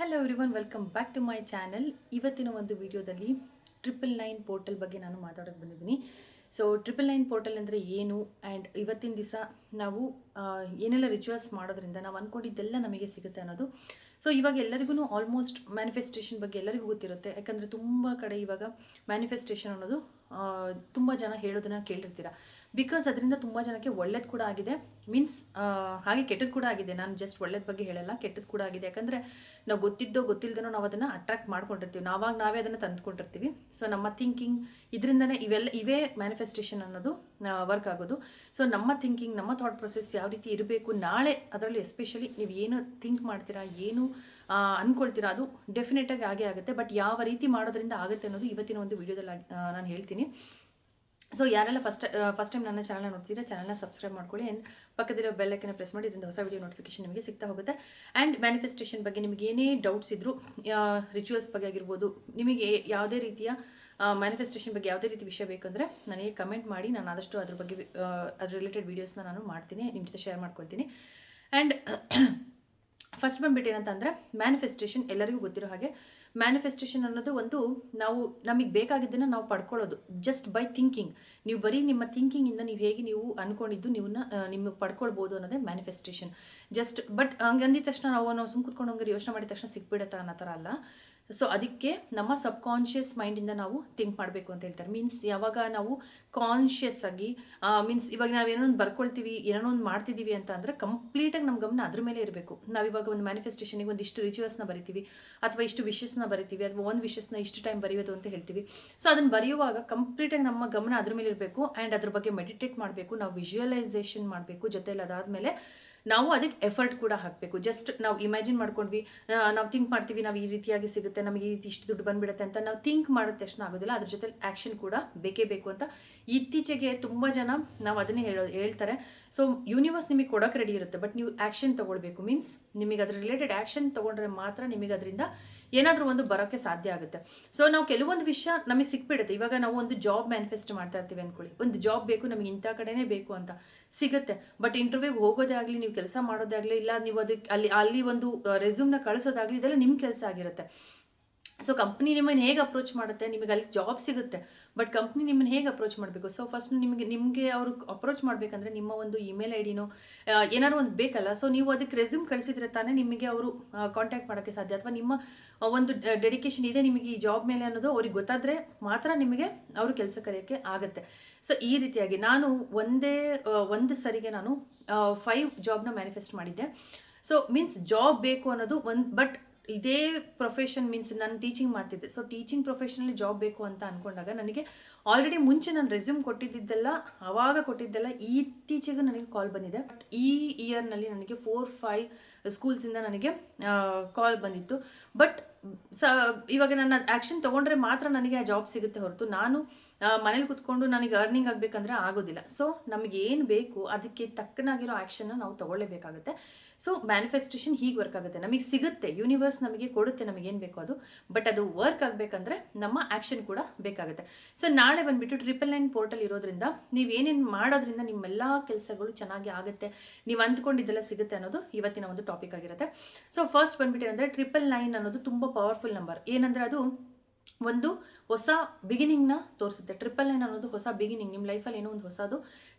Hello everyone welcome back to my channel ಇವತ್ತಿನ ಒಂದು ವಿಡಿಯೋದಲ್ಲಿ ಟ್ರಿಪಲ್ ನೈನ್ ಪೋರ್ಟಲ್ ಬಗ್ಗೆ ನಾನು ಮಾತಾಡೋಕ್ಕೆ ಬಂದಿದ್ದೀನಿ. ಸೊ ಟ್ರಿಪಲ್ ನೈನ್ ಪೋರ್ಟಲ್ ಅಂದರೆ ಏನು? ಆ್ಯಂಡ್ ಇವತ್ತಿನ ದಿವಸ ನಾವು ಏನೆಲ್ಲ ರಿಚುವಲ್ಸ್ ಮಾಡೋದ್ರಿಂದ ನಾವು ಅಂದ್ಕೊಂಡಿದ್ದೆಲ್ಲ ನಮಗೆ ಸಿಗುತ್ತೆ ಅನ್ನೋದು. ಸೊ ಇವಾಗ ಎಲ್ಲರಿಗೂ ಆಲ್ಮೋಸ್ಟ್ ಮ್ಯಾನಿಫೆಸ್ಟೇಷನ್ ಬಗ್ಗೆ ಎಲ್ಲರಿಗೂ ಗೊತ್ತಿರುತ್ತೆ. ಯಾಕಂದರೆ ತುಂಬ ಕಡೆ ಇವಾಗ ಮ್ಯಾನಿಫೆಸ್ಟೇಷನ್ ಅನ್ನೋದು ತುಂಬ ಜನ ಹೇಳೋದನ್ನ ಕೇಳಿರ್ತೀರ. ಬಿಕಾಸ್ ಅದರಿಂದ ತುಂಬ ಜನಕ್ಕೆ ಒಳ್ಳೇದು ಕೂಡ ಆಗಿದೆ. ಮೀನ್ಸ್ ಹಾಗೆ ಕೆಟ್ಟದ್ದು ಕೂಡ ಆಗಿದೆ. ನಾನು ಜಸ್ಟ್ ಒಳ್ಳೇದ ಬಗ್ಗೆ ಹೇಳಲ್ಲ ಕೆಟ್ಟದ್ದು ಕೂಡ ಆಗಿದೆ. ಯಾಕಂದರೆ ನಾವು ಗೊತ್ತಿದ್ದೋ ಗೊತ್ತಿಲ್ಲದನೋ ನಾವು ಅದನ್ನು ಅಟ್ರಾಕ್ಟ್ ಮಾಡ್ಕೊಂಡಿರ್ತೀವಿ. ನಾವಾಗ ನಾವೇ ಅದನ್ನು ತಂದುಕೊಂಡಿರ್ತೀವಿ. ಸೊ ನಮ್ಮ ಥಿಂಕಿಂಗ್ ಇದರಿಂದನೇ ಇವೆಲ್ಲ, ಇವೇ ಮ್ಯಾನಿಫೆಸ್ಟೇಷನ್ ಅನ್ನೋದು ವರ್ಕ್ ಆಗೋದು. ಸೊ ನಮ್ಮ ಥಿಂಕಿಂಗ್ ನಮ್ಮ ಥಾಟ್ ಪ್ರೊಸೆಸ್ ಯಾವ ರೀತಿ ಇರಬೇಕು ನಾಳೆ ಅದರಲ್ಲಿ ಎಸ್ಪೆಷಲಿ ನೀವು ಏನು ಥಿಂಕ್ ಮಾಡ್ತೀರಾ, ಏನು ಆ, ಅನ್ಕೊಳ್ತೀರಾ? ಅದು ಡೆಫಿನೆಟಾಗಿ ಆಗೇ ಆಗುತ್ತೆ. ಬಟ್ ಯಾವ ರೀತಿ ಮಾಡೋದ್ರಿಂದ ಆಗುತ್ತೆ ಅನ್ನೋದು ಇವತ್ತಿನ ಒಂದು ವಿಡಿಯೋದಲ್ಲಿ ನಾನು ಹೇಳ್ತೀನಿ. ಸೊ ಯಾರೆಲ್ಲ ಫಸ್ಟ್ ಫಸ್ಟ್ ಟೈಮ್ ನನ್ನ ಚಾನಲ್ನ ನೋಡ್ತೀರಾ ಚಾನಲ್ನ ಸಬ್ಸ್ಕ್ರೈಬ್ ಮಾಡ್ಕೊಳ್ಳಿ. ಆ್ಯಂಡ್ ಪಕ್ಕದಿರೋ ಬೆಲ್ಲಕ್ಕನ್ನು ಪ್ರೆಸ್ ಮಾಡಿ ಇದರಿಂದ ಹೊಸ ವಿಡಿಯೋ ನೋಟಿಫಿಕೇಶನ್ ನಿಮಗೆ ಸಿಗ್ತಾ ಹೋಗುತ್ತೆ. ಆ್ಯಂಡ್ ಮ್ಯಾನಿಫೆಸ್ಟೇಷನ್ ಬಗ್ಗೆ ನಿಮಗೆ ಏನೇ ಡೌಟ್ಸ್ ಇದ್ದರೂ ರಿಚುವಲ್ಸ್ ಬಗ್ಗೆ ಆಗಿರ್ಬೋದು ನಿಮಗೆ ಯಾವುದೇ ರೀತಿಯ ಮ್ಯಾನಿಫೆಸ್ಟೇಷನ್ ಬಗ್ಗೆ ಯಾವುದೇ ರೀತಿ ವಿಷಯ ಬೇಕಂದರೆ ನನಗೆ ಕಮೆಂಟ್ ಮಾಡಿ. ನಾನು ಆದಷ್ಟು ಅದ್ರ ಬಗ್ಗೆ ಅದ್ರ ರಿಲೇಟೆಡ್ ವೀಡಿಯೋಸ್ನ ನಾನು ಮಾಡ್ತೀನಿ. ನಿಮ್ಮ ಜೊತೆ ಶೇರ್ ಮಾಡ್ಕೊಳ್ತೀನಿ. ಆ್ಯಂಡ್ ಫಸ್ಟ್ ಬಂದ್ಬಿಟ್ಟು ಏನಂತಂದರೆ ಮ್ಯಾನಿಫೆಸ್ಟೇಷನ್ ಎಲ್ಲರಿಗೂ ಗೊತ್ತಿರೋ ಹಾಗೆ ಮ್ಯಾನಿಫೆಸ್ಟೇಷನ್ ಅನ್ನೋದು ಒಂದು ನಾವು, ನಮಗೆ ಬೇಕಾಗಿದ್ದನ್ನು ನಾವು ಪಡ್ಕೊಳ್ಳೋದು ಜಸ್ಟ್ ಬೈ ಥಿಂಕಿಂಗ್ ನೀವು ಬರೀ ನಿಮ್ಮ ಥಿಂಕಿಂಗಿಂದ ನೀವು ಹೇಗೆ ನೀವು ಅಂದ್ಕೊಂಡಿದ್ದು ನೀವನ್ನ ನಿಮಗೆ ಪಡ್ಕೊಳ್ಬೋದು ಅನ್ನೋದೇ ಮ್ಯಾನಿಫೆಸ್ಟೇಷನ್ ಜಸ್ಟ್ ಬಟ್ ಹಂಗೆ ಅಂದಿದ ತಕ್ಷಣ ನಾವು ನಾವು ಸುಮ್ ಕುತ್ಕೊಂಡು ಹಂಗೆ ಯೋಚನೆ ಮಾಡಿದ ತಕ್ಷಣ ಸಿಕ್ಬಿಡುತ್ತಾ ಅನ್ನೋ ಥರ ಅಲ್ಲ. ಸೊ ಅದಕ್ಕೆ ನಮ್ಮ ಸಬ್ ಕಾನ್ಷಿಯಸ್ ಮೈಂಡಿಂದ ನಾವು ಥಿಂಕ್ ಮಾಡಬೇಕು ಅಂತ ಹೇಳ್ತಾರೆ. ಮೀನ್ಸ್ ಯಾವಾಗ ನಾವು ಕಾನ್ಷಿಯಸ್ ಆಗಿ ಮೀನ್ಸ್ ಇವಾಗ ನಾವು ಏನೋ ಒಂದು ಬರ್ಕೊಳ್ತೀವಿ ಏನೋ ಒಂದು ಮಾಡ್ತಿದ್ದೀವಿ ಅಂತ ಅಂದರೆ ಕಂಪ್ಲೀಟಾಗಿ ನಮ್ಮ ಗಮನ ಅದ್ರ ಮೇಲೆ ಇರಬೇಕು. ನಾವು ಇವಾಗ ಒಂದು ಮ್ಯಾನಿಫೆಸ್ಟೇಷನಿಗೆ ಒಂದು ಇಷ್ಟು ರಿಚುವಲ್ಸ್ನ ಬರಿತೀವಿ, ಅಥವಾ ಇಷ್ಟು ವಿಷಸ್ನ ಬರಿತೀವಿ, ಅಥವಾ ಒಂದು ವಿಷಸ್ನ ಇಷ್ಟು ಟೈಮ್ ಬರೆಯೋದು ಅಂತ ಹೇಳ್ತೀವಿ. ಸೊ ಅದನ್ನು ಬರೆಯುವಾಗ ಕಂಪ್ಲೀಟಾಗಿ ನಮ್ಮ ಗಮನ ಅದ್ರ ಮೇಲೆ ಇರಬೇಕು ಆ್ಯಂಡ್ ಅದ್ರ ಬಗ್ಗೆ ಮೆಡಿಟೇಟ್ ಮಾಡಬೇಕು, ನಾವು ವಿಜುವಲೈಸೇಷನ್ ಮಾಡಬೇಕು ಜೊತೆಲಿ ಅದಾದಮೇಲೆ ನಾವು ಅದಕ್ಕೆ ಎಫರ್ಟ್ ಕೂಡ ಹಾಕಬೇಕು. ಜಸ್ಟ್ ನಾವು ಇಮ್ಯಾಜಿನ್ ಮಾಡ್ಕೊಂಡ್ವಿ ನಾವು ಥಿಂಕ್ ಮಾಡ್ತೀವಿ, ನಾವು ಈ ರೀತಿಯಾಗಿ ಸಿಗುತ್ತೆ, ನಮಗೆ ಈ ರೀತಿ ಇಷ್ಟು ದುಡ್ಡು ಬಂದ್ಬಿಡುತ್ತೆ ಅಂತ ನಾವು ಥಿಂಕ್ ಮಾಡಿದ ತಕ್ಷಣ ಆಗೋದಿಲ್ಲ. ಅದ್ರ ಜೊತೆ ಆ್ಯಕ್ಷನ್ ಕೂಡ ಬೇಕೇ ಬೇಕು ಅಂತ ಇತ್ತೀಚೆಗೆ ತುಂಬ ಜನ ನಾವು ಅದನ್ನೇ ಹೇಳೋ, ಹೇಳ್ತಾರೆ. ಸೊ ಯೂನಿವರ್ಸ್ ನಿಮಗೆ ಕೊಡೋಕೆ ರೆಡಿ ಇರುತ್ತೆ ಬಟ್ ನೀವು ಆ್ಯಕ್ಷನ್ ತೊಗೊಳ್ಬೇಕು. ಮೀನ್ಸ್ ನಿಮಗೆ ಅದ್ರ ರಿಲೇಟೆಡ್ ಆ್ಯಕ್ಷನ್ ತೊಗೊಂಡ್ರೆ ಮಾತ್ರ ನಿಮಗೆ ಅದರಿಂದ ಏನಾದರೂ ಒಂದು ಬರೋಕ್ಕೆ ಸಾಧ್ಯ ಆಗುತ್ತೆ. ಸೊ ನಾವು ಕೆಲವೊಂದು ವಿಷಯ ನಮಗೆ ಸಿಕ್ಬಿಡುತ್ತೆ. ಇವಾಗ ನಾವು ಒಂದು ಜಾಬ್ ಮ್ಯಾನಿಫೆಸ್ಟ್ ಮಾಡ್ತಾ ಇರ್ತೀವಿ ಅಂದ್ಕೊಳ್ಳಿ ಒಂದು ಜಾಬ್ ಬೇಕು, ನಮಗೆ ಇಂಥ ಕಡೆನೇ ಬೇಕು ಅಂತ ಸಿಗುತ್ತೆ. ಬಟ್ ಇಂಟರ್ವ್ಯೂಗೆ ಹೋಗೋದೇ ಆಗಲಿ, ನೀವು ಕೆಲಸ ಮಾಡೋದೇ ಆಗಲಿ, ಇಲ್ಲ ನೀವು ಅದಕ್ಕೆ ಅಲ್ಲಿ ಅಲ್ಲಿ ಒಂದು ರೆಸ್ಯೂಮ್ನ ಕಳಿಸೋದಾಗಲಿ, ಇದೆಲ್ಲ ನಿಮ್ಮ ಕೆಲಸ ಆಗಿರುತ್ತೆ. ಸೊ ಕಂಪ್ನಿ ನಿಮ್ಮನ್ನು ಹೇಗೆ ಅಪ್ರೋಚ್ ಮಾಡುತ್ತೆ? ನಿಮಗೆ ಅಲ್ಲಿ ಜಾಬ್ ಸಿಗುತ್ತೆ. ಬಟ್ ಕಂಪ್ನಿ ನಿಮ್ಮನ್ನು ಹೇಗೆ ಅಪ್ರೋಚ್ ಮಾಡಬೇಕು? ಸೊ ಫಸ್ಟ್ ನಿಮಗೆ ನಿಮಗೆ ಅವರು ಅಪ್ರೋಚ್ ಮಾಡಬೇಕಂದ್ರೆ ನಿಮ್ಮ ಒಂದು ಇಮೇಲ್ ಐ ಡಿನೋ ಏನಾದ್ರು ಒಂದು ಬೇಕಲ್ಲ? ಸೊ ನೀವು ಅದಕ್ಕೆ ರೆಸ್ಯೂಮ್ ಕಳಿಸಿದ್ರೆ ತಾನೇ ನಿಮಗೆ ಅವರು ಕಾಂಟ್ಯಾಕ್ಟ್ ಮಾಡೋಕ್ಕೆ ಸಾಧ್ಯ. ಅಥವಾ ನಿಮ್ಮ ಒಂದು ಡೆಡಿಕೇಶನ್ ಇದೆ ನಿಮಗೆ ಈ ಜಾಬ್ ಮೇಲೆ ಅನ್ನೋದು ಅವ್ರಿಗೆ ಗೊತ್ತಾದರೆ ಮಾತ್ರ ನಿಮಗೆ ಅವರು ಕೆಲಸ ಕರೆಯೋಕ್ಕೆ ಆಗುತ್ತೆ. ಸೊ ಈ ರೀತಿಯಾಗಿ ನಾನು ಒಂದೇ ಒಂದು ಸರಿಗೆ ನಾನು ಫೈವ್ ಜಾಬ್ನ ಮ್ಯಾನಿಫೆಸ್ಟ್ ಮಾಡಿದ್ದೆ. ಸೊ ಮೀನ್ಸ್ ಜಾಬ್ ಬೇಕು ಅನ್ನೋದು ಒಂದು ಬಟ್ ಇದೇ ಪ್ರೊಫೆಷನ್ ಮೀನ್ಸ್ ನಾನು ಟೀಚಿಂಗ್ ಮಾಡ್ತಿದ್ದೆ. ಸೊ ಟೀಚಿಂಗ್ ಪ್ರೊಫೆಷನಲ್ಲಿ ಜಾಬ್ ಬೇಕು ಅಂತ ಅಂದ್ಕೊಂಡಾಗ ನನಗೆ ಆಲ್ರೆಡಿ ಮುಂಚೆ ನಾನು ರೆಸ್ಯೂಮ್ ಕೊಟ್ಟಿದ್ದೆಲ್ಲ ಆವಾಗ ಕೊಟ್ಟಿದ್ದೆಲ್ಲ ಇತ್ತೀಚೆಗೂ ನನಗೆ ಕಾಲ್ ಬಂದಿದೆ. ಬಟ್ ಈ ಇಯರ್ನಲ್ಲಿ ನನಗೆ ಫೋರ್ ಫೈವ್ ಸ್ಕೂಲ್ಸಿಂದ ನನಗೆ ಕಾಲ್ ಬಂದಿತ್ತು. ಬಟ್ ಸ, ಇವಾಗ ನನ್ನ ಆ್ಯಕ್ಷನ್ ತೊಗೊಂಡ್ರೆ ಮಾತ್ರ ನನಗೆ ಆ ಜಾಬ್ ಸಿಗುತ್ತೆ ಹೊರತು. ನಾನು ಮನೇಲಿ ಕುತ್ಕೊಂಡು ನನಗೆ ಅರ್ನಿಂಗ್ ಆಗಬೇಕಂದ್ರೆ ಆಗೋದಿಲ್ಲ. ಸೊ ನಮಗೆ ಏನು ಬೇಕು, ಅದಕ್ಕೆ ತಕ್ಕನಾಗಿರೋ ಆ್ಯಕ್ಷನ್ನ ನಾವು ತೊಗೊಳ್ಳೇಬೇಕಾಗುತ್ತೆ. ಸೊ ಮ್ಯಾನಿಫೆಸ್ಟೇಷನ್ ಹೀಗೆ ವರ್ಕ್ ಆಗುತ್ತೆ. ನಮಗೆ ಸಿಗುತ್ತೆ ಯೂನಿವರ್ಸ್ ನಮಗೆ ಕೊಡುತ್ತೆ ನಮಗೆ ಏನು ಬೇಕೋ ಅದು. ಬಟ್ ಅದು ವರ್ಕ್ ಆಗಬೇಕಂದ್ರೆ ನಮ್ಮ ಆ್ಯಕ್ಷನ್ ಕೂಡ ಬೇಕಾಗುತ್ತೆ. ಸೊ ನಾಳೆ ಬಂದುಬಿಟ್ಟು ಟ್ರಿಪಲ್ ನೈನ್ ಪೋರ್ಟಲ್ ಇರೋದ್ರಿಂದ ನೀವು ಏನೇನು ಮಾಡೋದ್ರಿಂದ ನಿಮ್ಮೆಲ್ಲ ಕೆಲಸಗಳು ಚೆನ್ನಾಗಿ ಆಗುತ್ತೆ, ನೀವು ಅಂದ್ಕೊಂಡಿದ್ದೆಲ್ಲ ಸಿಗುತ್ತೆ ಅನ್ನೋದು ಇವತ್ತಿನ ಒಂದು ಟಾಪಿಕ್ ಆಗಿರುತ್ತೆ. ಸೊ ಫಸ್ಟ್ ಬಂದ್ಬಿಟ್ಟು ಏನಂದರೆ ಟ್ರಿಪಲ್ ನೈನ್ ಅನ್ನೋದು ತುಂಬ ಪವರ್ಫುಲ್ ನಂಬರ್ ಏನಂದರೆ ಅದು ಒಂದು ಹೊಸ ಬಿಗಿನಿಂಗ್ನ ತೋರಿಸುತ್ತೆ. ಟ್ರಿಪಲ್ ನೈನ್ ಅನ್ನೋದು ಹೊಸ ಬಿಗಿನಿಂಗ್ ನಿಮ್ಮ ಲೈಫಲ್ಲಿ ಏನೋ ಒಂದು ಹೊಸದು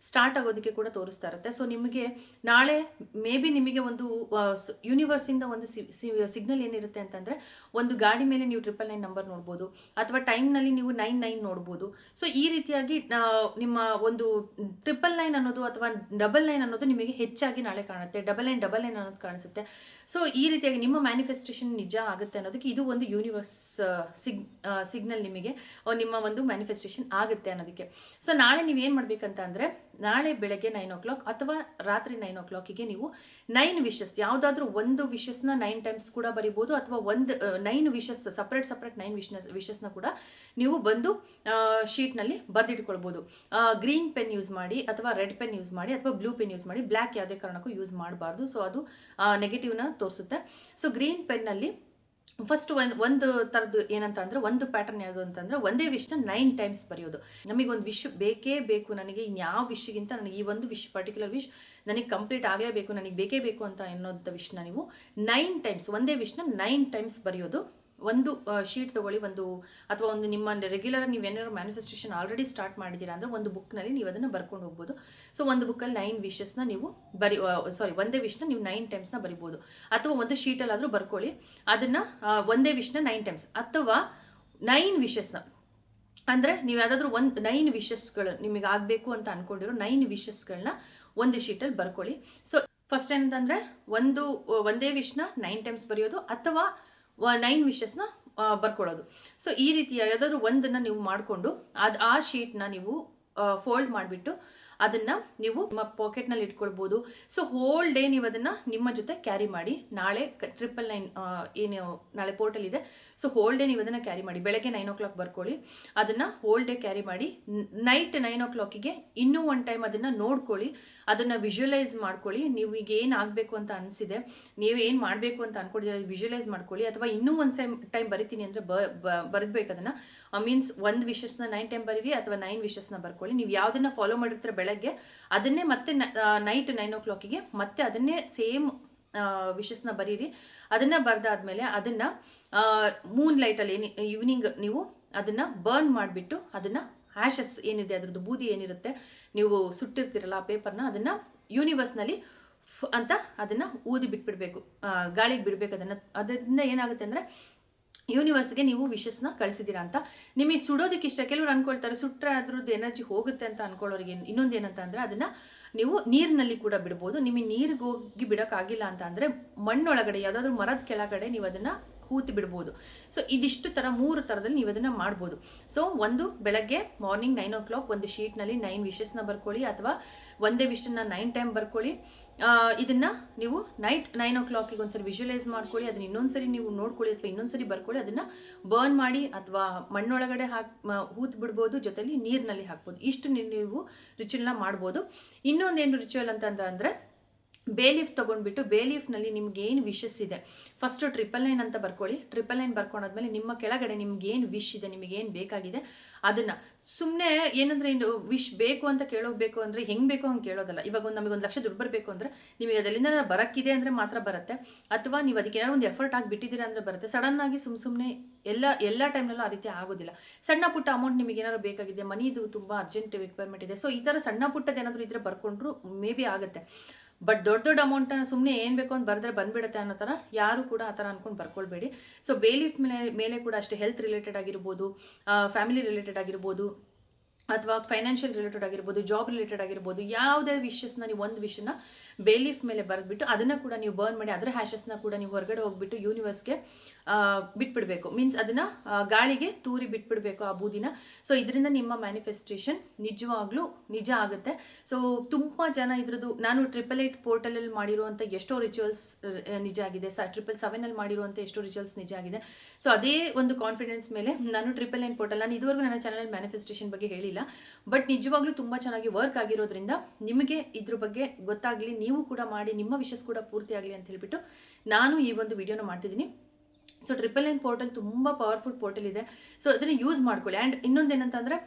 ಸ್ಟಾರ್ಟ್ ಆಗೋದಕ್ಕೆ ಕೂಡ ತೋರಿಸ್ತಾ ಇರುತ್ತೆ. ಸೊ ನಿಮಗೆ ನಾಳೆ ಮೇ ಬಿ ನಿಮಗೆ ಒಂದು ಯೂನಿವರ್ಸಿಂದ ಒಂದು ಸಿಗ್ನಲ್ ಏನಿರುತ್ತೆ ಅಂತಂದರೆ ಒಂದು ಗಾಡಿ ಮೇಲೆ ನೀವು ಟ್ರಿಪಲ್ ನೈನ್ ನಂಬರ್ ನೋಡ್ಬೋದು. ಅಥವಾ ಟೈಮ್ನಲ್ಲಿ ನೀವು ನೈನ್ ನೈನ್ ನೋಡ್ಬೋದು. ಸೊ ಈ ರೀತಿಯಾಗಿ ನಿಮ್ಮ ಒಂದು ಟ್ರಿಪಲ್ ನೈನ್ ಅನ್ನೋದು ಅಥವಾ ಡಬಲ್ ನೈನ್ ಅನ್ನೋದು ನಿಮಗೆ ಹೆಚ್ಚಾಗಿ ನಾಳೆ ಕಾಣುತ್ತೆ. ಡಬಲ್ ನೈನ್ ಡಬಲ್ ನೈನ್ ಅನ್ನೋದು ಕಾಣಿಸುತ್ತೆ. ಸೊ ಈ ರೀತಿಯಾಗಿ ನಿಮ್ಮ ಮ್ಯಾನಿಫೆಸ್ಟೇಷನ್ ನಿಜ ಆಗುತ್ತೆ ಅನ್ನೋದಕ್ಕೆ ಇದು ಒಂದು ಯೂನಿವರ್ಸ್ ಸಿಗ್ ಸಿಗ್ನಲ್ ನಿಮಗೆ ನಿಮ್ಮ ಒಂದು ಮ್ಯಾನಿಫೆಸ್ಟೇಷನ್ ಆಗುತ್ತೆ ಅನ್ನೋದಕ್ಕೆ. ಸೊ ನಾಳೆ ನೀವು ಏನು ಮಾಡಬೇಕಂತ ಅಂದರೆ ನಾಳೆ ಬೆಳಗ್ಗೆ ನೈನ್ ಓ ಕ್ಲಾಕ್ ಅಥವಾ ರಾತ್ರಿ ನೈನ್ ಓ ಕ್ಲಾಕಿಗೆ ನೀವು ನೈನ್ ವಿಶಸ್ ಯಾವುದಾದ್ರೂ ಒಂದು ವಿಷಸ್ನ ನೈನ್ ಟೈಮ್ಸ್ ಕೂಡ ಬರಿಬೋದು, ಅಥವಾ ಒಂದು nine wishes separate separate nine ವಿಶ್ನ ವಿಶಸ್ನ ಕೂಡ ನೀವು ಬಂದು ಶೀಟ್ನಲ್ಲಿ ಬರೆದಿಟ್ಕೊಳ್ಬೋದು. ಗ್ರೀನ್ ಪೆನ್ ಯೂಸ್ ಮಾಡಿ, ಅಥವಾ ರೆಡ್ ಪೆನ್ ಯೂಸ್ ಮಾಡಿ, ಅಥವಾ ಬ್ಲೂ ಪೆನ್ ಯೂಸ್ ಮಾಡಿ ಬ್ಲ್ಯಾಕ್ ಯಾವುದೇ ಕಾರಣಕ್ಕೂ ಯೂಸ್ ಮಾಡಬಾರ್ದು. ಸೊ ಅದು ನೆಗೆಟಿವ್ನ ತೋರಿಸುತ್ತೆ. ಸೊ ಗ್ರೀನ್ ಪೆನ್ನಲ್ಲಿ ಫಸ್ಟ್ ಒಂದು ಒಂದು ಥರದ್ದು ಏನಂತ ಅಂದರೆ ಒಂದು ಪ್ಯಾಟರ್ನ್ ಯಾವುದು ಅಂತಂದ್ರೆ, ಒಂದೇ ವಿಶ್ನ ನೈನ್ ಟೈಮ್ಸ್ ಬರೆಯೋದು. ನಮಗೆ ಒಂದು ವಿಶ್ ಬೇಕೇ ಬೇಕು, ನನಗೆ ಇನ್ಯಾವ ವಿಶ್ಗಿಂತ ನನಗೆ ಈ ಒಂದು ವಿಶ್ ಪರ್ಟಿಕ್ಯುಲರ್ ವಿಶ್ ನನಗೆ ಕಂಪ್ಲೀಟ್ ಆಗಲೇಬೇಕು, ನನಗೆ ಬೇಕೇ ಬೇಕು ಅಂತ ಅನ್ನೋದು ವಿಶ್ನ ನೀವು ನೈನ್ ಟೈಮ್ಸ್ ಒಂದೇ ವಿಶ್ನ ನೈನ್ ಟೈಮ್ಸ್ ಬರೆಯೋದು. ಒಂದು ಶೀಟ್ ತೊಗೊಳ್ಳಿ, ಒಂದು, ಅಥವಾ ಒಂದು ನಿಮ್ಮ ರೆಗ್ಯುಲರ್ ನೀವು ಏನಾದ್ರು ಮ್ಯಾನಿಫೆಸ್ಟೇಷನ್ ಆಲ್ರೆಡಿ ಸ್ಟಾರ್ಟ್ ಮಾಡಿದ್ದೀರಾ ಅಂದರೆ ಒಂದು ಬುಕ್ನಲ್ಲಿ ನೀವು ಅದನ್ನು ಬರ್ಕೊಂಡು ಹೋಗ್ಬೋದು. ಸೊ ಒಂದು ಬುಕ್ಕಲ್ಲಿ ನೈನ್ ವಿಷಸ್ನ ನೀವು ಬರಿ ಸಾರಿ ಒಂದೇ ವಿಶ್ನ ನೀವು ನೈನ್ ಟೈಮ್ಸ್ನ ಬರಿಬೋದು. ಅಥವಾ ಒಂದು ಶೀಟಲ್ಲಾದರೂ ಬರ್ಕೊಳ್ಳಿ. ಅದನ್ನು ಒಂದೇ ವಿಶ್ನ ನೈನ್ ಟೈಮ್ಸ್ ಅಥವಾ ನೈನ್ ವಿಷಸ್ನ ಅಂದರೆ ನೀವು ಯಾವುದಾದ್ರೂ ಒಂದು ನೈನ್ ವಿಷಸ್ಗಳು ನಿಮಗೆ ಆಗಬೇಕು ಅಂತ ಅಂದ್ಕೊಂಡಿರೋ ನೈನ್ ವಿಷಸ್ಗಳನ್ನ ಒಂದು ಶೀಟಲ್ಲಿ ಬರ್ಕೊಳ್ಳಿ. ಸೊ ಫಸ್ಟ್ ಏನಂತಂದರೆ, ಒಂದು ಒಂದೇ ವಿಷ್ನ ನೈನ್ ಟೈಮ್ಸ್ ಬರೆಯೋದು ಅಥವಾ ನೈನ್ ವಿಶಸ್ನ ಬರ್ಕೊಳ್ಳೋದು ಸೊ ಈ ರೀತಿ ಯಾವುದಾದ್ರು ಒಂದನ್ನು ನೀವು ಮಾಡಿಕೊಂಡು ಅದು ಆ ಶೀಟ್ನ ನೀವು ಫೋಲ್ಡ್ ಮಾಡಿಬಿಟ್ಟು ಅದನ್ನು ನೀವು ನಿಮ್ಮ ಪಾಕೆಟ್ನಲ್ಲಿ ಇಟ್ಕೊಳ್ಬೋದು. ಸೊ ಹೋಲ್ ಡೇ ನೀವು ಅದನ್ನು ನಿಮ್ಮ ಜೊತೆ ಕ್ಯಾರಿ ಮಾಡಿ, ನಾಳೆ ಟ್ರಿಪಲ್ ನೈನ್ ಏನು, ನಾಳೆ ಪೋರ್ಟಲ್ ಇದೆ. ಸೊ ಹೋಲ್ ಡೇ ನೀವು ಅದನ್ನು ಕ್ಯಾರಿ ಮಾಡಿ. ಬೆಳಗ್ಗೆ ನೈನ್ ಓ ಕ್ಲಾಕ್ ಬರ್ಕೊಳ್ಳಿ. ಅದನ್ನು ಹೋಲ್ ಡೇ ಕ್ಯಾರಿ ಮಾಡಿ ನೈಟ್ ನೈನ್ ಓ ಕ್ಲಾಕಿಗೆ ಇನ್ನೂ ಒನ್ ಟೈಮ್ ಅದನ್ನು ನೋಡ್ಕೊಳ್ಳಿ. ಅದನ್ನು ವಿಜುವಲೈಸ್ ಮಾಡ್ಕೊಳ್ಳಿ. ನೀವು ಈಗ ಏನು ಆಗಬೇಕು ಅಂತ ಅನಿಸಿದೆ, ನೀವು ಏನು ಮಾಡಬೇಕು ಅಂತ ಅನ್ಕೊಂಡಿದ್ರೆ ವಿಜುವಲೈಸ್ ಮಾಡ್ಕೊಳ್ಳಿ. ಅಥವಾ ಇನ್ನೂ ಒಂದು ಸೈಮ್ ಟೈಮ್ ಬರಿತೀನಿ ಅಂದರೆ ಬರಬೇಕು ಅದನ್ನು. ಮೀನ್ಸ್ ಒಂದು ವಿಷಸ್ನ ನೈನ್ ಟೈಮ್ ಬರೀರಿ, ಅಥವಾ ನೈನ್ ವಿಷಸ್ನ ಬರ್ಕೊಳ್ಳಿ. ನೀವು ಯಾವುದನ್ನು ಫಾಲೋ ಮಾಡಿರ್ತಾರೆ, ಬೆಳಗ್ಗೆ ಅದನ್ನೇ ಮತ್ತೆ ನೈಟ್ ನೈನ್ ಓ ಕ್ಲಾಕಿಗೆ ಮತ್ತೆ ಅದನ್ನೇ ಸೇಮ್ ವಿಷಸ್ನ ಬರೀರಿ. ಅದನ್ನು ಬರೆದಾದ್ಮೇಲೆ ಅದನ್ನು ಮೂನ್ ಲೈಟಲ್ಲಿ ಏನು ಈವ್ನಿಂಗ್ ನೀವು ಅದನ್ನು ಬರ್ನ್ ಮಾಡಿಬಿಟ್ಟು ಅದನ್ನು ಆ್ಯಶಸ್ ಏನಿದೆ ಅದರದ್ದು ಬೂದಿ ಏನಿರುತ್ತೆ, ನೀವು ಸುಟ್ಟಿರ್ತೀರಲ್ಲ ಆ ಪೇಪರ್ನ ಅದನ್ನು ಯೂನಿವರ್ಸ್ನಲ್ಲಿ ಅಂತ ಅದನ್ನು ಊದಿ ಬಿಟ್ಬಿಡ್ಬೇಕು. ಗಾಳಿಗೆ ಬಿಡಬೇಕು ಅದನ್ನು. ಅದರಿಂದ ಏನಾಗುತ್ತೆ ಅಂದರೆ ಯೂನಿವರ್ಸ್ಗೆ ನೀವು ವಿಶಸ್ನ ಕಳಿಸಿದ್ದೀರಾ ಅಂತ. ನಿಮಗೆ ಸುಡೋದಕ್ಕೆ ಇಷ್ಟ, ಕೆಲವರು ಅನ್ಕೊಳ್ತಾರೆ ಸುಟ್ಟರೆ ಅದ್ರದ್ದು ಎನರ್ಜಿ ಹೋಗುತ್ತೆ ಅಂತ ಅನ್ಕೊಳ್ಳೋರಿಗೆ ಇನ್ನೊಂದು ಏನಂತ ಅಂದರೆ ಅದನ್ನು ನೀವು ನೀರಿನಲ್ಲಿ ಕೂಡ ಬಿಡ್ಬೋದು. ನಿಮಗೆ ನೀರಿಗೆ ಹೋಗಿ ಬಿಡೋಕ್ಕಾಗಿಲ್ಲ ಅಂತ ಅಂದರೆ ಮಣ್ಣೊಳಗಡೆ, ಯಾವುದಾದ್ರೂ ಮರದ ಕೆಳಗಡೆ ನೀವು ಅದನ್ನು ಹೂತಿ ಬಿಡ್ಬೋದು. ಸೊ ಇದಿಷ್ಟು ಥರ ಮೂರು ಥರದಲ್ಲಿ ನೀವು ಅದನ್ನು ಮಾಡ್ಬೋದು. ಸೊ ಒಂದು ಬೆಳಗ್ಗೆ ಮಾರ್ನಿಂಗ್ ನೈನ್ ಓ ಕ್ಲಾಕ್ ಒಂದು ಶೀಟ್ನಲ್ಲಿ ನೈನ್ ವಿಷಸ್ನ ಬರ್ಕೊಳ್ಳಿ ಅಥವಾ ಒಂದೇ ವಿಷನ್ನ ನೈನ್ ಟೈಮ್ ಬರ್ಕೊಳ್ಳಿ. ಇದನ್ನು ನೀವು ನೈಟ್ ನೈನ್ ಓ ಕ್ಲಾಕಿಗೆ ಒಂದ್ಸರಿ ವಿಜುವಲೈಸ್ ಮಾಡ್ಕೊಳ್ಳಿ, ಅದನ್ನ ಇನ್ನೊಂದ್ಸರಿ ನೀವು ನೋಡ್ಕೊಳ್ಳಿ ಅಥವಾ ಇನ್ನೊಂದ್ಸರಿ ಬರ್ಕೊಳ್ಳಿ, ಅದನ್ನು ಬರ್ನ್ ಮಾಡಿ ಅಥವಾ ಮಣ್ಣೊಳಗಡೆ ಹಾಕಿ ಹೂತ್ ಬಿಡ್ಬೋದು, ಜೊತೆಲಿ ನೀರಿನಲ್ಲಿ ಹಾಕ್ಬೋದು. ಇಷ್ಟು ನೀವು ರಿಚುವಲ್ನ ಮಾಡ್ಬೋದು. ಇನ್ನೊಂದೇನು ರಿಚುವಲ್ ಅಂತ ಅಂದರೆ ಬೇ ಲೀಫ್ ತೊಗೊಂಡ್ಬಿಟ್ಟು ಬೇ ಲೀಫ್ನಲ್ಲಿ ನಿಮ್ಗೆ ಏನು ವಿಶಸ್ ಇದೆ? ಫಸ್ಟು ಟ್ರಿಪಲ್ ನೈನ್ ಅಂತ ಬರ್ಕೊಳ್ಳಿ. ಟ್ರಿಪಲ್ ನೈನ್ ಬರ್ಕೊಂಡಾದ್ಮೇಲೆ ನಿಮ್ಮ ಕೆಳಗಡೆ ನಿಮ್ಗೆ ಏನು ವಿಶ್ ಇದೆ ನಿಮಗೆ ಏನು ಬೇಕಾಗಿದೆ ಅದನ್ನು. ಸುಮ್ಮನೆ ಏನಂದ್ರೆ ಇನ್ನು ವಿಶ್ ಬೇಕು ಅಂತ ಕೇಳೋಗ್ಬೇಕು ಅಂದರೆ ಹೆಂಗೆ ಬೇಕೋ ಹಂಗೆ ಕೇಳೋದಲ್ಲ. ಇವಾಗ ಒಂದು ನಮಗೆ ಒಂದು ಲಕ್ಷ ದುಡ್ಡು ಬರಬೇಕು ಅಂದರೆ ನಿಮಗೆ ಅದರಿಂದ ಬರೋಕ್ಕಿದೆ ಅಂದರೆ ಮಾತ್ರ ಬರುತ್ತೆ. ಅಥವಾ ನೀವು ಅದಕ್ಕೆ ಏನಾದ್ರು ಒಂದು ಎಫರ್ಟ್ ಆಗಿ ಬಿಟ್ಟಿದ್ದೀರಾ ಅಂದರೆ ಬರುತ್ತೆ. ಸಡನ್ನಾಗಿ ಸುಮ್ಮ ಸುಮ್ಮನೆ ಎಲ್ಲ ಎಲ್ಲ ಟೈಮ್ನಲ್ಲೂ ಆ ರೀತಿ ಆಗೋದಿಲ್ಲ. ಸಣ್ಣ ಪುಟ್ಟ ಅಮೌಂಟ್ ನಿಮಗೆ ಏನಾದ್ರು ಬೇಕಾಗಿದೆ, ಮನಿದು ತುಂಬ ಅರ್ಜೆಂಟ್ ರಿಕ್ವೈರ್ಮೆಂಟ್ ಇದೆ. ಸೊ ಈ ಥರ ಸಣ್ಣ ಪುಟ್ಟದ ಏನಾದರೂ ಇದ್ರೆ ಬರ್ಕೊಂಡ್ರು ಮೇ ಬಿ ಆಗುತ್ತೆ. ಬಟ್ ದೊಡ್ಡ ದೊಡ್ಡ ಅಮೌಂಟನ್ನು ಸುಮ್ಮನೆ ಏನು ಬೇಕು ಅಂತ ಬರೆದ್ರೆ ಬಂದ್ಬಿಡುತ್ತೆ ಅನ್ನೋ ಥರ ಯಾರು ಕೂಡ ಆ ಥರ ಅಂದ್ಕೊಂಡು ಬರ್ಕೊಳ್ಬೇಡಿ. ಸೊ ಬೇಲೀಫ್ ಮೇಲೆ ಮೇಲೆ ಕೂಡ ಅಷ್ಟೇ ಹೆಲ್ತ್ ರಿಲೇಟೆಡ್ ಆಗಿರ್ಬೋದು ಫ್ಯಾಮಿಲಿ ರಿಲೇಟೆಡ್ ಆಗಿರ್ಬೋದು, ಅಥವಾ ಫೈನಾನ್ಷಿಯಲ್ ರಿಲೇಟೆಡ್ ಆಗಿರ್ಬೋದು ಜಾಬ್ ರಿಲೇಟೆಡ್ ಆಗಿರ್ಬೋದು, ಯಾವುದೇ ವಿಷಸ್ನ ನೀವು ಒಂದು ವಿಷಯನ ಬೇಲೀಫ್ ಮೇಲೆ ಬರೆದ್ಬಿಟ್ಟು ಅದನ್ನು ಕೂಡ ನೀವು ಬರ್ನ್ ಮಾಡಿ, ಅದರ ಹ್ಯಾಶಸ್ನ ಕೂಡ ನೀವು ಹೊರಗಡೆ ಹೋಗ್ಬಿಟ್ಟು ಯೂನಿವರ್ಸ್ಗೆ ಬಿಟ್ಬಿಡಬೇಕು. ಮೀನ್ಸ್ ಅದನ್ನು ಗಾಳಿಗೆ ತೂರಿ ಬಿಟ್ಬಿಡಬೇಕು ಆ ಬೂದಿನ. ಸೊ ಇದರಿಂದ ನಿಮ್ಮ ಮ್ಯಾನಿಫೆಸ್ಟೇಷನ್ ನಿಜವಾಗ್ಲೂ ನಿಜ ಆಗುತ್ತೆ. ಸೊ ತುಂಬ ಜನ ಇದ್ರದ್ದು, ನಾನು ಟ್ರಿಪಲ್ ಏಟ್ ಪೋರ್ಟಲಲ್ಲಿ ಮಾಡಿರುವಂಥ ಎಷ್ಟೋ ರಿಚುವಲ್ಸ್ ನಿಜ ಆಗಿದೆ. ಸ ಟ್ರಿಪಲ್ ಸೆವೆನಲ್ಲಿ ಮಾಡಿರುವಂಥ ಎಷ್ಟೋ ರಿಚುವಲ್ಸ್ ನಿಜ ಆಗಿದೆ. ಸೊ ಅದೇ ಒಂದು ಕಾನ್ಫಿಡೆನ್ಸ್ ಮೇಲೆ ನಾನು ಟ್ರಿಪಲ್ ಏನ್ ಪೋರ್ಟಲ್ ನಾನು ಇದುವರೆಗೂ ನನ್ನ ಚಾನಲ್ ಮ್ಯಾನಿಫೆಸ್ಟೇಷನ್ ಬಗ್ಗೆ ಹೇಳಿಲ್ಲ. ಬಟ್ ನಿಜವಾಗ್ಲೂ ತುಂಬ ಚೆನ್ನಾಗಿ ವರ್ಕ್ ಆಗಿರೋದ್ರಿಂದ ನಿಮಗೆ ಇದ್ರ ಬಗ್ಗೆ ಗೊತ್ತಾಗಲಿ, ನೀವು ಕೂಡ ಮಾಡಿ ನಿಮ್ಮ ವಿಷಸ್ ಕೂಡ ಪೂರ್ತಿ ಆಗಲಿ ಅಂತ ಹೇಳಿಬಿಟ್ಟು ನಾನು ಈ ಒಂದು ವಿಡಿಯೋನ ಮಾಡ್ತಿದ್ದೀನಿ. ಸೊ ಟ್ರಿಪಲ್ ಎನ್ ಪೋರ್ಟಲ್ ತುಂಬ ಪವರ್ಫುಲ್ ಪೋರ್ಟಲ್ ಇದೆ. ಸೊ ಅದನ್ನು ಯೂಸ್ ಮಾಡ್ಕೊಳ್ಳಿ. ಆ್ಯಂಡ್ ಇನ್ನೊಂದು ಏನಂತಂದರೆ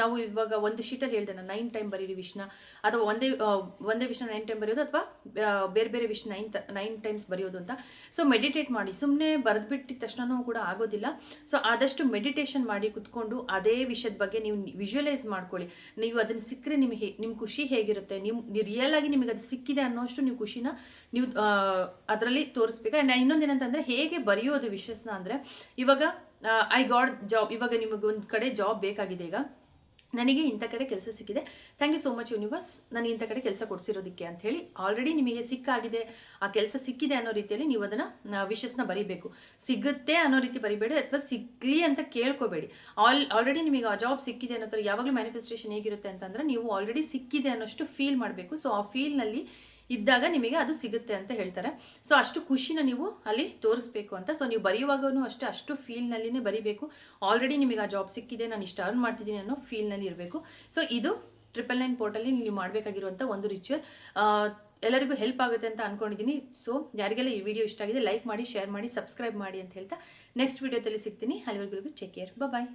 ನಾವು ಇವಾಗ ಒಂದು ಶೀಟಲ್ಲಿ ಹೇಳ್ದೆ ನಾನು ಟೈಮ್ ಬರೀರಿ ವಿಷ್ನ ಅಥವಾ ಒಂದೇ ಒಂದೇ ವಿಷ್ನ ನೈನ್ ಟೈಮ್ ಬರೆಯೋದು ಅಥವಾ ಬೇರೆ ಬೇರೆ ವಿಷ್ ನೈನ್ ನೈನ್ ಟೈಮ್ಸ್ ಬರೆಯೋದು ಅಂತ. ಸೊ ಮೆಡಿಟೇಟ್ ಮಾಡಿ. ಸುಮ್ಮನೆ ಬರೆದ್ಬಿಟ್ಟಿದ ತಕ್ಷಣವೂ ಕೂಡ ಆಗೋದಿಲ್ಲ. ಸೊ ಆದಷ್ಟು ಮೆಡಿಟೇಷನ್ ಮಾಡಿ ಕುತ್ಕೊಂಡು ಅದೇ ವಿಷಯದ ಬಗ್ಗೆ ನೀವು ವಿಜುವಲೈಸ್ ಮಾಡ್ಕೊಳ್ಳಿ. ನೀವು ಅದನ್ನು ಸಿಕ್ಕರೆ ನಿಮಗೆ ನಿಮ್ಮ ಖುಷಿ ಹೇಗಿರುತ್ತೆ? ನೀವು ರಿಯಲ್ ಆಗಿ ನಿಮಗೆ ಅದು ಸಿಕ್ಕಿದೆ ಅನ್ನೋಷ್ಟು ನೀವು ಖುಷಿನ ನೀವು ಅದರಲ್ಲಿ ತೋರಿಸ್ಬೇಕು. ಆ್ಯಂಡ್ ಇನ್ನೊಂದೇನಂತಂದರೆ ಹೇಗೆ ಬರೆಯೋದು ವಿಷಸ್ನ ಅಂದರೆ ಇವಾಗ ಐ ಗಾಡ್ ಜಾಬ್ ಇವಾಗ ನಿಮಗೆ ಒಂದು ಕಡೆ ಜಾಬ್ ಬೇಕಾಗಿದೆ ಈಗ. ನನಗೆ ಇಂಥ ಕಡೆ ಕೆಲಸ ಸಿಕ್ಕಿದೆ. Thank you so much universe ನನಗೆ ಇಂಥ ಕಡೆ ಕೆಲಸ ಕೊಡಿಸಿರೋದಕ್ಕೆ ಅಂತ ಹೇಳಿ ಆಲ್ರೆಡಿ ನಿಮಗೆ ಸಿಕ್ಕಾಗಿದೆ. ಆ ಕೆಲಸ ಸಿಕ್ಕಿದೆ ಅನ್ನೋ ರೀತಿಯಲ್ಲಿ ನೀವು ಅದನ್ನು ವಿಶಸ್ನ ಬರೀಬೇಕು. ಸಿಗುತ್ತೆ ಅನ್ನೋ ರೀತಿ ಬರಿಬೇಡಿ, ಅಥವಾ ಸಿಗ್ಲಿ ಅಂತ ಕೇಳ್ಕೋಬೇಡಿ. ಆಲ್ ಆಲ್ರೆಡಿ ನಿಮಗೆ ಆ ಜಾಬ್ ಸಿಕ್ಕಿದೆ ಅನ್ನೋ ಥರ ಯಾವಾಗಲೂ ಮ್ಯಾನಿಫೆಸ್ಟೇಷನ್ ಹೇಗಿರುತ್ತೆ ಅಂತಂದರೆ ನೀವು ಆಲ್ರೆಡಿ ಸಿಕ್ಕಿದೆ ಅನ್ನೋಷ್ಟು ಫೀಲ್ ಮಾಡಬೇಕು. ಸೊ ಆ ಫೀಲ್ನಲ್ಲಿ ಇದ್ದಾಗ ನಿಮಗೆ ಅದು ಸಿಗುತ್ತೆ ಅಂತ ಹೇಳ್ತಾರೆ. ಸೊ ಅಷ್ಟು ಖುಷಿನ ನೀವು ಅಲ್ಲಿ ತೋರಿಸ್ಬೇಕು ಅಂತ. ಸೊ ನೀವು ಬರೆಯುವಾಗೂ ಅಷ್ಟೇ ಅಷ್ಟು ಫೀಲ್ನಲ್ಲಿನೇ ಬರಿಬೇಕು. ಆಲ್ರೆಡಿ ನಿಮಗೆ ಆ ಜಾಬ್ ಸಿಕ್ಕಿದೆ, ನಾನು ಇಷ್ಟು ಅರ್ನ್ ಮಾಡ್ತಿದ್ದೀನಿ ಅನ್ನೋ ಫೀಲ್ನಲ್ಲಿ ಇರಬೇಕು. ಸೊ ಇದು ಟ್ರಿಪಲ್ ನೈನ್ ಪೋರ್ಟಲ್ಲಿ ನೀವು ಮಾಡಬೇಕಾಗಿರುವಂಥ ಒಂದು ರಿಚುವಲ್ ಎಲ್ಲರಿಗೂ ಹೆಲ್ಪ್ ಆಗುತ್ತೆ ಅಂತ ಅಂದ್ಕೊಂಡಿದ್ದೀನಿ ಸೊ ಯಾರಿಗೆಲ್ಲ ಈ ವಿಡಿಯೋ ಇಷ್ಟ ಆಗಿದೆ ಲೈಕ್ ಮಾಡಿ ಶೇರ್ ಮಾಡಿ ಸಬ್ಸ್ಕ್ರೈಬ್ ಮಾಡಿ ಅಂತ ಹೇಳ್ತಾ ನೆಕ್ಸ್ಟ್ ವಿಡಿಯೋದಲ್ಲಿ ಸಿಗ್ತೀನಿ. ಅಲ್ಲಿವರೆಗೂ ಚೆಕ್ ಕೇರ್ ಬಾಯ್